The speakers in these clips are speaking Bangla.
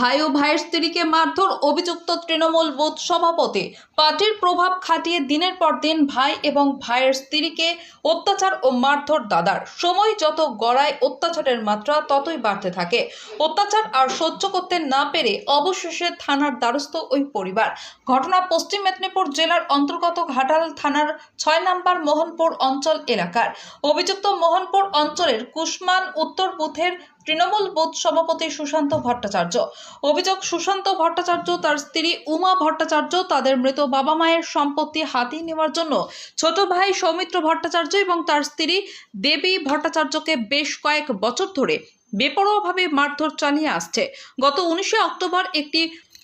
ভাই ও ভাইয়ের স্ত্রীকে মারধর, অভিযুক্ত তৃণমূল বুথ সভাপতি। পার্টির প্রভাব খাটিয়ে দিনের পর দিন ভাই এবং ভাইয়ের স্ত্রীকে অত্যাচার ও মারধর দাদার। সময় যত গড়ায়, অত্যাচারের মাত্রা ততই বাড়তে থাকে। অত্যাচার আর সহ্য করতে না পেরে অবশেষে থানার দ্বারস্থ ওই পরিবার। ঘটনা পশ্চিম মেদিনীপুর জেলার অন্তর্গত ঘাটাল থানার ছয় নম্বর মোহনপুর অঞ্চল এলাকার। অভিযুক্ত মোহনপুর অঞ্চলের কুসমান উত্তর বুথের তৃণমূল বুথ সভাপতি সুশান্ত ভট্টাচার্য। অভিযোগ, সুশান্ত ভট্টাচার্য তার স্ত্রী উমা ভট্টাচার্য তাদের মৃত বাবা মায়ের সম্পত্তি হাতিয়ে নেওয়ার জন্য ছোট ভাই সৌমিত্র ভট্টাচার্য এবং তার স্ত্রী দেবী ভট্টাচার্যকে বেশ কয়েক বছর ধরে বেপরোয়াভাবে মারধর চালিয়ে আসছে। গত উনিশে অক্টোবর একটি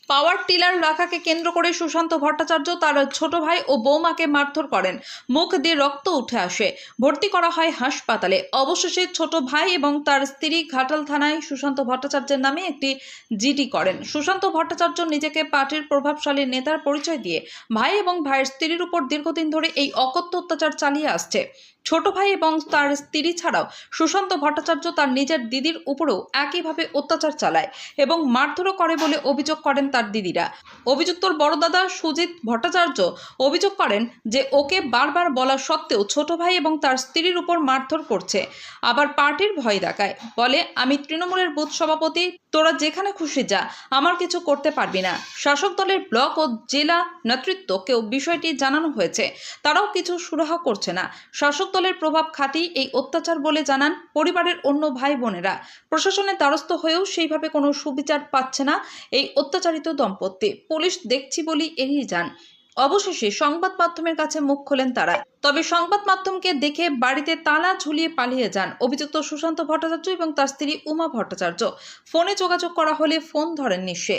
পাওয়ার টিলার রাখাকে কেন্দ্র করে সুশান্ত ভট্টাচার্য তার ছোট ভাই ও বৌমাকে মারধর করেন। মুখ দিয়ে রক্ত উঠে আসে। ভর্তি করা হয় হাসপাতালে। অবশেষে ছোট ভাই এবং তার স্ত্রী ঘাটাল থানায় সুশান্ত ভট্টাচার্যের নামে একটি জিডি করেন। সুশান্ত ভট্টাচার্য নিজেকে পার্টির প্রভাবশালী নেতার পরিচয় দিয়ে ভাই এবং ভাইয়ের স্ত্রীর উপর দীর্ঘদিন ধরে এই অকথ্য অত্যাচার চালিয়ে আসছে। ছোট ভাই এবং তার স্ত্রী ছাড়াও সুশান্ত ভট্টাচার্য তার নিজের দিদির উপরেও একইভাবে অত্যাচার চালায় এবং মারধরও করে বলে অভিযোগ করেন তার দিদিরা। অভিযুক্তর বড় দাদা সুজিত ভট্টাচার্য অভিযোগ করেন যে ওকে বারবার বলা সত্ত্বেও ছোট ভাই এবং তার স্ত্রীর উপর মারধর করছে, আবার পার্টির ভয় দেখায়। বলে, আমি তৃণমূলের বুথ সভাপতি, তোরা যেখানে খুশি যা, আমার কিছু করতে পারবি না। শাসক দলের ব্লক ও জেলা নেতৃত্বকেও বিষয়টি জানানো হয়েছে, তারাও কিছু সুরাহা করছে না। শাসক দলের প্রভাব খাটিয়ে এই অত্যাচার বলে জানান পরিবারের অন্য ভাই বোনেরা প্রশাসনের দ্বারস্থ হয়েও সেইভাবে কোনো সুবিচার পাচ্ছে না এই অত্যাচারিত দম্পতি। পুলিশ দেখছি বলি এড়িয়ে যান। অবশেষে সংবাদ মাধ্যমের কাছে মুখ খোলেন তারা। তবে সংবাদ মাধ্যমকে দেখে বাড়িতে তালা ঝুলিয়ে পালিয়ে যান অভিযুক্ত সুশান্ত ভট্টাচার্য এবং তার স্ত্রী উমা ভট্টাচার্য। ফোনে যোগাযোগ করা হলে ফোন ধরেননি সে।